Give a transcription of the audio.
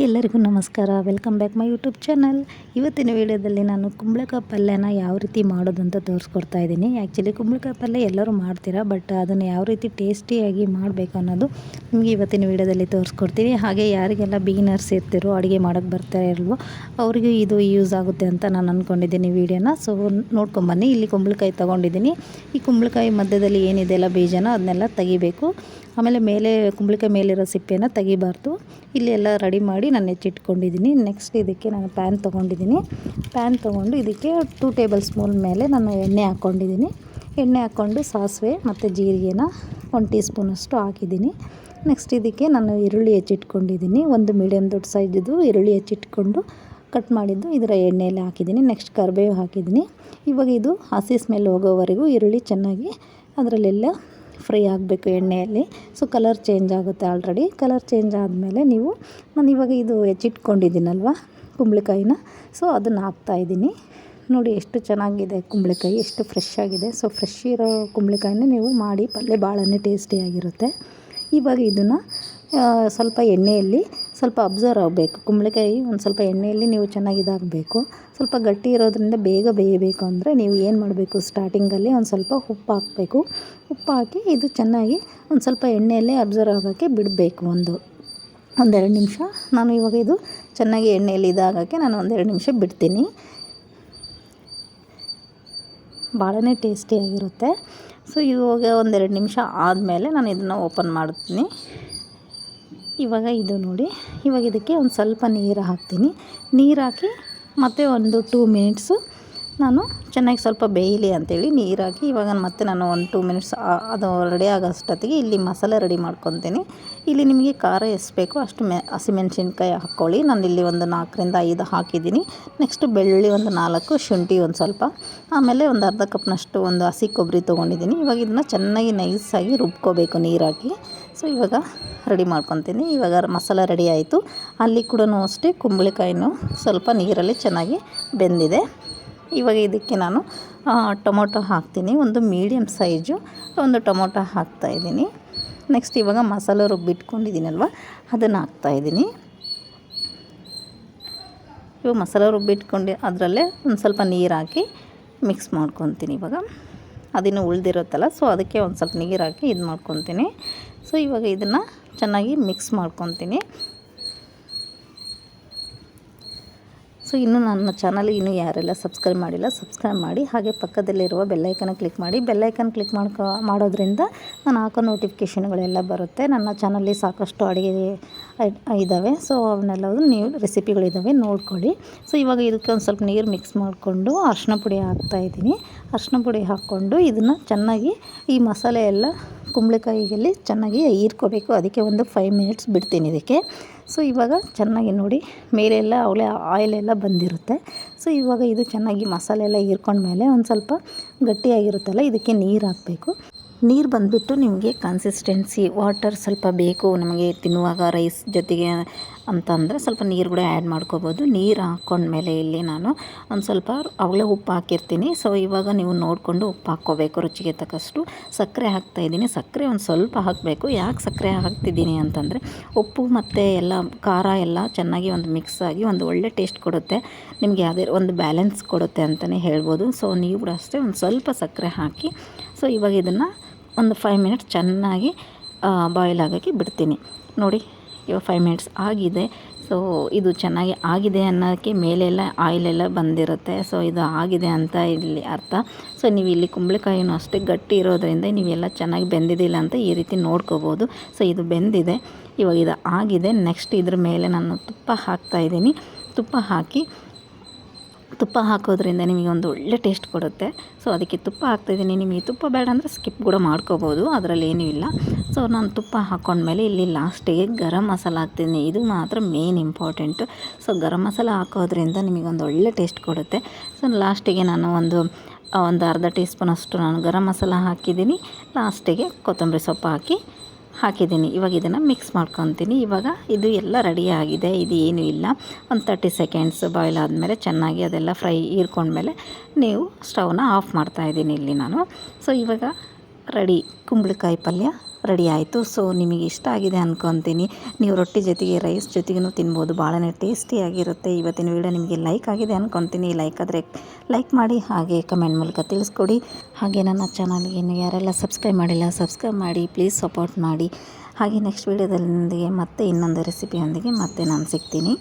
ಎಲ್ಲರಿಗೂ ನಮಸ್ಕಾರ. Welcome back my YouTube channel ಇವತ್ತಿನ ವಿಡಿಯೋದಲ್ಲಿ ನಾನು ಕುಂಬಳಕಾಯಿ ಪಲ್ಯನ ಯಾವ ರೀತಿ ಮಾಡೋದು ಅಂತ ತೋರಿಸ್ಕೊಡ್ತಾ ಇದ್ದೀನಿ. ಆ್ಯಕ್ಚುಲಿ ಕುಂಬಳಕಾಯಿ ಪಲ್ಯ ಎಲ್ಲರೂ ಮಾಡ್ತೀರಾ ಬಟ್ ಅದನ್ನು ಯಾವ ರೀತಿ ಟೇಸ್ಟಿಯಾಗಿ ಮಾಡಬೇಕು ಅನ್ನೋದು ನಿಮಗೆ ಇವತ್ತಿನ ವಿಡಿಯೋದಲ್ಲಿ ತೋರಿಸ್ಕೊಡ್ತೀನಿ. ಹಾಗೆ ಯಾರಿಗೆಲ್ಲ ಬಿಗಿನರ್ಸ್ ಇರ್ತಿರೋ, ಅಡುಗೆ ಮಾಡೋಕ್ಕೆ ಬರ್ತಾ ಇರಲ್ವೋ ಅವರಿಗೆ ಇದು ಯೂಸ್ ಆಗುತ್ತೆ ಅಂತ ನಾನು ಅಂದ್ಕೊಂಡಿದ್ದೀನಿ ವಿಡಿಯೋನ. ಸೊ ನೋಡ್ಕೊಂಬನ್ನಿ ಇಲ್ಲಿ ಕುಂಬಳಕಾಯಿ ತೊಗೊಂಡಿದ್ದೀನಿ. ಈ ಕುಂಬಳಕಾಯಿ ಮಧ್ಯದಲ್ಲಿ ಏನಿದೆ ಎಲ್ಲ ಬೀಜನ, ಅದನ್ನೆಲ್ಲ ತೆಗಿಬೇಕು. ಆಮೇಲೆ ಮೇಲೆ ಕುಂಬಳಕಾಯಿ ಮೇಲಿರೋ ಸಿಪ್ಪೆನ ತೆಗಿಬಾರ್ದು. ಇಲ್ಲಿ ಎಲ್ಲ ರೆಡಿ ಮಾಡಿ ನಾನು ಹೆಚ್ಚಿಟ್ಕೊಂಡಿದ್ದೀನಿ ನೆಕ್ಸ್ಟ್ ಇದಕ್ಕೆ ನಾನು ಪ್ಯಾನ್ ತೊಗೊಂಡಿದ್ದೀನಿ ಪ್ಯಾನ್ ತೊಗೊಂಡು ಇದಕ್ಕೆ ಟೂ ಟೇಬಲ್ ಸ್ಪೂನ್ ಮೇಲೆ ನಾನು ಎಣ್ಣೆ ಹಾಕ್ಕೊಂಡಿದ್ದೀನಿ ಎಣ್ಣೆ ಹಾಕ್ಕೊಂಡು ಸಾಸಿವೆ ಮತ್ತು ಜೀರಿಗೆನ ಒಂದು ಟೀ ಸ್ಪೂನಷ್ಟು ಹಾಕಿದ್ದೀನಿ ನೆಕ್ಸ್ಟ್ ಇದಕ್ಕೆ ನಾನು ಈರುಳ್ಳಿ ಹೆಚ್ಚಿಟ್ಕೊಂಡಿದ್ದೀನಿ ಒಂದು ಮೀಡಿಯಮ್ ದೊಡ್ಡ ಸೈಜದು ಈರುಳ್ಳಿ ಹೆಚ್ಚಿಟ್ಕೊಂಡು ಕಟ್ ಮಾಡಿದ್ದು ಇದರ ಎಣ್ಣೆಯಲ್ಲಿ ಹಾಕಿದ್ದೀನಿ ನೆಕ್ಸ್ಟ್ ಕರಿಬೇವು ಹಾಕಿದ್ದೀನಿ ಇವಾಗ ಇದು ಹಸಿ ಸ್ಮೆಲ್ ಹೋಗೋವರೆಗೂ ಈರುಳ್ಳಿ ಚೆನ್ನಾಗಿ ಅದರಲ್ಲೆಲ್ಲ ಫ್ರೈ ಆಗಬೇಕು ಎಣ್ಣೆಯಲ್ಲಿ. ಸೊ ಕಲರ್ ಚೇಂಜ್ ಆಗುತ್ತೆ ಆಲ್ರೆಡಿ ಕಲರ್ ಚೇಂಜ್ ಆದಮೇಲೆ ನೀವು, ನಾನು ಇವಾಗ ಇದು ಹೆಚ್ಚಿಟ್ಕೊಂಡಿದ್ದೀನಲ್ವ, ಕುಂಬಳಕಾಯಿನ? ಸೊ ಅದನ್ನು ಹಾಕ್ತಾಯಿದ್ದೀನಿ ನೋಡಿ ಎಷ್ಟು ಚೆನ್ನಾಗಿದೆ ಕುಂಬಳಕಾಯಿ, ಎಷ್ಟು ಫ್ರೆಶ್ ಆಗಿದೆ. ಸೊ ಫ್ರೆಶ್ ಇರೋ ಕುಂಬಳಕಾಯಿನ ನೀವು ಮಾಡಿ ಪಲ್ಯ ಭಾಳನೇ ಟೇಸ್ಟಿಯಾಗಿರುತ್ತೆ ಇವಾಗ ಇದನ್ನು ಸ್ವಲ್ಪ ಎಣ್ಣೆಯಲ್ಲಿ ಸ್ವಲ್ಪ ಅಬ್ಸರ್ವ್ ಆಗಬೇಕು. ಕುಂಬಳಕಾಯಿ ಒಂದು ಸ್ವಲ್ಪ ಎಣ್ಣೆಯಲ್ಲಿ ನೀವು ಚೆನ್ನಾಗಿ ಇದಾಗಬೇಕು. ಸ್ವಲ್ಪ ಗಟ್ಟಿ ಇರೋದ್ರಿಂದ ಬೇಗ ಬೇಯಬೇಕು ಅಂದರೆ ನೀವು ಏನು ಮಾಡಬೇಕು? ಸ್ಟಾರ್ಟಿಂಗಲ್ಲಿ ಒಂದು ಸ್ವಲ್ಪ ಉಪ್ಪು ಹಾಕಬೇಕು. ಉಪ್ಪು ಹಾಕಿ ಇದು ಚೆನ್ನಾಗಿ ಒಂದು ಸ್ವಲ್ಪ ಎಣ್ಣೆಯಲ್ಲೇ ಅಬ್ಸರ್ವ್ ಆಗೋಕ್ಕೆ ಬಿಡಬೇಕು ಒಂದು. ಒಂದೆರಡು ನಿಮಿಷ. ನಾನು ಇವಾಗ ಇದು ಚೆನ್ನಾಗಿ ಎಣ್ಣೆಯಲ್ಲಿ ಇದಾಗೋಕ್ಕೆ ನಾನು ಒಂದೆರಡು ನಿಮಿಷ ಬಿಡ್ತೀನಿ. ಭಾಳನೇ ಟೇಸ್ಟಿಯಾಗಿರುತ್ತೆ ಸೊ ಇವಾಗ ಒಂದೆರಡು ನಿಮಿಷ ಆದಮೇಲೆ ನಾನು ಇದನ್ನು ಓಪನ್ ಮಾಡ್ತೀನಿ. ಇವಾಗ ಇದು ನೋಡಿ. ಇವಾಗ ಇದಕ್ಕೆ ಒಂದು ಸ್ವಲ್ಪ ನೀರು ಹಾಕ್ತೀನಿ. ನೀರು ಹಾಕಿ ಮತ್ತು ಒಂದು ಟೂ ಮಿನಿಟ್ಸು ನಾನು ಚೆನ್ನಾಗಿ ಸ್ವಲ್ಪ ಬೇಯಲಿ ಅಂಥೇಳಿ ನೀರು ಹಾಕಿ ಇವಾಗ ಮತ್ತೆ ನಾನು ಒಂದು ಟೂ ಮಿನಿಟ್ಸ್ ಅದು ರೆಡಿ ಆಗೋಷ್ಟೊತ್ತಿಗೆ ಇಲ್ಲಿ ಮಸಾಲೆ ರೆಡಿ ಮಾಡ್ಕೊತೀನಿ. ಇಲ್ಲಿ ನಿಮಗೆ ಖಾರ ಎಷ್ಟು ಬೇಕೋ, ಅಷ್ಟು ಮೆ, ಹಸಿಮೆಣ್ಸಿನ್ಕಾಯಿ ಹಾಕ್ಕೊಳ್ಳಿ. ನಾನು ಇಲ್ಲಿ ಒಂದು ನಾಲ್ಕರಿಂದ ಐದು ಹಾಕಿದ್ದೀನಿ. ನೆಕ್ಸ್ಟ್ ಬೆಳ್ಳುಳ್ಳಿ ಒಂದು ನಾಲ್ಕು, ಶುಂಠಿ ಒಂದು ಸ್ವಲ್ಪ. ಆಮೇಲೆ ಒಂದು ಅರ್ಧ ಕಪ್ನಷ್ಟು ಒಂದು ಹಸಿ ಕೊಬ್ಬರಿ ತೊಗೊಂಡಿದ್ದೀನಿ. ಇವಾಗ ಇದನ್ನ ಚೆನ್ನಾಗಿ ನೈಸಾಗಿ ರುಬ್ಕೋಬೇಕು ನೀರು ಹಾಕಿ. ಸೊ, ಇವಾಗ ರೆಡಿ ಮಾಡ್ಕೊತೀನಿ. ಇವಾಗ ಮಸಾಲ ರೆಡಿ ಆಯಿತು. ಅಲ್ಲಿ ಕೂಡ ಅಷ್ಟೇ ಕುಂಬಳಕಾಯಿನೂ ಸ್ವಲ್ಪ ನೀರಲ್ಲಿ ಚೆನ್ನಾಗಿ ಬೆಂದಿದೆ. ಇವಾಗ ಇದಕ್ಕೆ ನಾನು ಟೊಮೊಟೊ ಹಾಕ್ತೀನಿ. ಒಂದು ಮೀಡಿಯಮ್ ಸೈಜು ಒಂದು ಟೊಮೊಟೊ ಹಾಕ್ತಾಯಿದ್ದೀನಿ ನೆಕ್ಸ್ಟ್ ಇವಾಗ ಮಸಾಲ ರುಬ್ಬಿಟ್ಕೊಂಡಿದ್ದೀನಲ್ವ ಅದನ್ನು ಹಾಕ್ತಾಯಿದ್ದೀನಿ ಇವಾಗ ಮಸಾಲ ರುಬ್ಬಿಟ್ಕೊಂಡು ಅದರಲ್ಲೇ ಒಂದು ಸ್ವಲ್ಪ ನೀರು ಹಾಕಿ ಮಿಕ್ಸ್ ಮಾಡ್ಕೊತೀನಿ ಇವಾಗ. ಅದಿನ್ನು ಉಳಿದಿರುತ್ತಲ್ಲ, ಸೊ ಅದಕ್ಕೆ ಒಂದು ಸ್ವಲ್ಪ ನೀರು ಹಾಕಿ ಇದು ಮಾಡ್ಕೊತೀನಿ ಸೊ, ಇವಾಗ ಇದನ್ನು ಚೆನ್ನಾಗಿ ಮಿಕ್ಸ್ ಮಾಡ್ಕೊತೀನಿ. ಸೊ, ಇನ್ನು ನನ್ನ ಚಾನಲ್ ಇನ್ನೂ ಯಾರೆಲ್ಲ ಸಬ್ಸ್ಕ್ರೈಬ್ ಮಾಡಿಲ್ಲ ಸಬ್ಸ್ಕ್ರೈಬ್ ಮಾಡಿ, ಹಾಗೆ ಪಕ್ಕದಲ್ಲಿರುವ ಬೆಲ್ಲೈಕನ ಕ್ಲಿಕ್ ಮಾಡಿ. ಬೆಲ್ಲೈಕನ್ ಕ್ಲಿಕ್ ಮಾಡ್ಕೊ, ಮಾಡೋದ್ರಿಂದ ನಾನು ಹಾಕೋ ನೋಟಿಫಿಕೇಷನ್ಗಳೆಲ್ಲ ಬರುತ್ತೆ. ನನ್ನ ಚಾನಲ್ಲಿ ಸಾಕಷ್ಟು ಅಡುಗೆ ಇದ್ದಾವೆ ಸೊ ಅವನ್ನೆಲ್ಲ ನೀವು ರೆಸಿಪಿಗಳಿದ್ದಾವೆ ನೋಡ್ಕೊಳ್ಳಿ. ಸೊ, ಇವಾಗ ಇದಕ್ಕೆ ಒಂದು ಸ್ವಲ್ಪ ನೀರು ಮಿಕ್ಸ್ ಮಾಡಿಕೊಂಡು ಅರ್ಶಿನ ಪುಡಿ ಹಾಕ್ತಾಯಿದ್ದೀನಿ ಅರ್ಶಿನ ಪುಡಿ ಹಾಕ್ಕೊಂಡು ಇದನ್ನು ಚೆನ್ನಾಗಿ ಈ ಮಸಾಲೆ ಎಲ್ಲ ಕುಂಬಳಕಾಯಿಯಲ್ಲಿ ಚೆನ್ನಾಗಿ ಹೀರ್ಕೋಬೇಕು. ಅದಕ್ಕೆ ಒಂದು ಫೈವ್ ಮಿನಿಟ್ಸ್ ಬಿಡ್ತೀನಿ ಇದಕ್ಕೆ. ಸೊ ಇವಾಗ ಚೆನ್ನಾಗಿ ನೋಡಿ, ಮೇಲೆಲ್ಲ ಅವಳೆ ಆಯಿಲ್ ಎಲ್ಲ ಬಂದಿರುತ್ತೆ. ಸೊ ಇವಾಗ ಇದು ಚೆನ್ನಾಗಿ ಮಸಾಲೆ ಎಲ್ಲ ಹೀರ್ಕೊಂಡ್ಮೇಲೆ ಒಂದು ಸ್ವಲ್ಪ ಗಟ್ಟಿಯಾಗಿರುತ್ತಲ್ಲ, ಇದಕ್ಕೆ ನೀರು ಹಾಕಬೇಕು. ನೀರು ಬಂದುಬಿಟ್ಟು ನಿಮಗೆ ಕನ್ಸಿಸ್ಟೆನ್ಸಿ ವಾಟರ್ ಸ್ವಲ್ಪ ಬೇಕು, ನಮಗೆ ತಿನ್ನುವಾಗ ರೈಸ್ ಜೊತೆಗೆ ಅಂತಂದರೆ ಸ್ವಲ್ಪ ನೀರು ಕೂಡ ಆ್ಯಡ್ ಮಾಡ್ಕೋಬೋದು. ನೀರು ಹಾಕ್ಕೊಂಡ್ಮೇಲೆ ಇಲ್ಲಿ ನಾನು ಒಂದು ಸ್ವಲ್ಪ ಅವಳೇ ಉಪ್ಪು ಹಾಕಿರ್ತೀನಿ. ಸೊ ಇವಾಗ ನೀವು ನೋಡಿಕೊಂಡು ಉಪ್ಪು ಹಾಕ್ಕೋಬೇಕು, ರುಚಿಗೆ ತಕ್ಕಷ್ಟು. ಸಕ್ಕರೆ ಹಾಕ್ತಾಯಿದ್ದೀನಿ ಸಕ್ಕರೆ ಒಂದು ಸ್ವಲ್ಪ ಹಾಕಬೇಕು. ಯಾಕೆ ಸಕ್ಕರೆ ಹಾಕ್ತಿದ್ದೀನಿ ಅಂತಂದರೆ ಉಪ್ಪು ಮತ್ತು ಎಲ್ಲ ಖಾರ ಎಲ್ಲ ಚೆನ್ನಾಗಿ ಒಂದು ಮಿಕ್ಸ್ ಆಗಿ ಒಂದು ಒಳ್ಳೆ ಟೇಸ್ಟ್ ಕೊಡುತ್ತೆ. ನಿಮಗೆ ಯಾವುದೇ ಒಂದು ಬ್ಯಾಲೆನ್ಸ್ ಕೊಡುತ್ತೆ ಅಂತಲೇ ಹೇಳ್ಬೋದು. ಸೊ ನೀವು ಕೂಡ ಅಷ್ಟೇ ಒಂದು ಸ್ವಲ್ಪ ಸಕ್ಕರೆ ಹಾಕಿ. ಸೊ ಇವಾಗ ಇದನ್ನು ಒಂದು ಫೈವ್ ಮಿನಿಟ್ಸ್ ಚೆನ್ನಾಗಿ ಬಾಯ್ಲ್ ಆಗೋಕ್ಕೆ ಬಿಡ್ತೀನಿ. ನೋಡಿ, ಇವಾಗ ಫೈವ್ ಮಿನಿಟ್ಸ್ ಆಗಿದೆ. ಸೊ ಇದು ಚೆನ್ನಾಗಿ ಆಗಿದೆ ಅನ್ನೋಕ್ಕೆ ಮೇಲೆಲ್ಲ ಆಯಿಲೆಲ್ಲ ಬಂದಿರುತ್ತೆ. ಸೊ ಇದು ಆಗಿದೆ ಅಂತ ಇಲ್ಲಿ ಅರ್ಥ. ಸೊ ನೀವು ಇಲ್ಲಿ ಕುಂಬಳಕಾಯಿನೂ ಅಷ್ಟೇ ಗಟ್ಟಿ ಇರೋದರಿಂದ ನೀವೆಲ್ಲ ಚೆನ್ನಾಗಿ ಬೆಂದಿದ್ದಿಲ್ಲ ಅಂತ ಈ ರೀತಿ ನೋಡ್ಕೋಬೋದು. ಸೊ ಇದು ಬೆಂದಿದೆ. ಇವಾಗ ಇದು ಆಗಿದೆ. ನೆಕ್ಸ್ಟ್ ಇದ್ರ ಮೇಲೆ ನಾನು ತುಪ್ಪ ಹಾಕ್ತಾಯಿದ್ದೀನಿ ತುಪ್ಪ ಹಾಕಿ ತುಪ್ಪ ಹಾಕೋದ್ರಿಂದ ನಿಮಗೆ ಒಂದು ಒಳ್ಳೆ ಟೇಸ್ಟ್ ಕೊಡುತ್ತೆ. ಸೊ, ಅದಕ್ಕೆ ತುಪ್ಪ ಹಾಕ್ತಾಯಿದ್ದೀನಿ ನಿಮಗೆ ತುಪ್ಪ ಬೇಡ ಅಂದರೆ ಸ್ಕಿಪ್ ಕೂಡ ಮಾಡ್ಕೋಬೋದು. ಅದರಲ್ಲಿ ಏನೂ ಇಲ್ಲ. ಸೊ, ನಾನು ತುಪ್ಪ ಹಾಕ್ಕೊಂಡ್ಮೇಲೆ ಇಲ್ಲಿ ಲಾಸ್ಟಿಗೆ ಗರಂ ಮಸಾಲ ಹಾಕ್ತೀನಿ ಇದು ಮಾತ್ರ main important. So, garam masala ಹಾಕೋದ್ರಿಂದ ನಿಮಗೆ ಒಂದು ಒಳ್ಳೆ ಟೇಸ್ಟ್ ಕೊಡುತ್ತೆ. ಸೊ, ಲಾಸ್ಟಿಗೆ ನಾನು ಒಂದು ಒಂದು ಅರ್ಧ ಟೀ ಸ್ಪೂನಷ್ಟು ನಾನು ಗರಂ ಮಸಾಲ ಹಾಕಿದ್ದೀನಿ. ಲಾಸ್ಟಿಗೆ ಕೊತ್ತಂಬರಿ ಸೊಪ್ಪು ಹಾಕಿ ಹಾಕಿದ್ದೀನಿ. ಇವಾಗ ಇದನ್ನು ಮಿಕ್ಸ್ ಮಾಡ್ಕೊತೀನಿ. ಇವಾಗ ಇದು ಎಲ್ಲ ರೆಡಿ ಆಗಿದೆ. ಇದು ಏನೂ ಇಲ್ಲ. ಒಂದು ತರ್ಟಿ ಸೆಕೆಂಡ್ಸ್ ಬಾಯ್ಲ್ ಆದಮೇಲೆ ಚೆನ್ನಾಗಿ ಅದೆಲ್ಲ ಫ್ರೈ ಹೀರ್ಕೊಂಡ್ಮೇಲೆ ನೀವು ಸ್ಟವ್ನ ಆಫ್ ಮಾಡ್ತಾಯಿದ್ದೀನಿ ಇಲ್ಲಿ ನಾನು. ಸೊ ಇವಾಗ ರೆಡಿ ಕುಂಬಳಕಾಯಿ ಪಲ್ಯ. ರೆಡಿ ಆಯಿತು. ಸೊ ನಿಮಗೆ ಇಷ್ಟ ಆಗಿದೆ ಅಂದ್ಕೊತೀನಿ ನೀವು ರೊಟ್ಟಿ ಜೊತೆಗೆ ರೈಸ್ ಜೊತೆಗೂ ತಿನ್ಬೋದು. ಭಾಳನೇ ಟೇಸ್ಟಿಯಾಗಿರುತ್ತೆ ಇವತ್ತಿನ ವಿಡಿಯೋ ನಿಮಗೆ ಲೈಕ್ ಆಗಿದೆ ಅಂದ್ಕೊತೀನಿ ಲೈಕ್ ಆದರೆ ಲೈಕ್ ಮಾಡಿ, ಹಾಗೆ ಕಮೆಂಟ್ ಮೂಲಕ ತಿಳಿಸ್ಕೊಡಿ. ಹಾಗೆ ನನ್ನ ಚಾನಲ್ಗೆ ಇನ್ನು ಯಾರೆಲ್ಲ ಸಬ್ಸ್ಕ್ರೈಬ್ ಮಾಡಿಲ್ಲ ಸಬ್ಸ್ಕ್ರೈಬ್ ಮಾಡಿ ಪ್ಲೀಸ್ ಸಪೋರ್ಟ್ ಮಾಡಿ. ಹಾಗೆ ನೆಕ್ಸ್ಟ್ ವೀಡಿಯೋದೊಂದಿಗೆ ಮತ್ತೆ ಇನ್ನೊಂದು ರೆಸಿಪಿಯೊಂದಿಗೆ ಮತ್ತೆ ನಾನು ಸಿಗ್ತೀನಿ.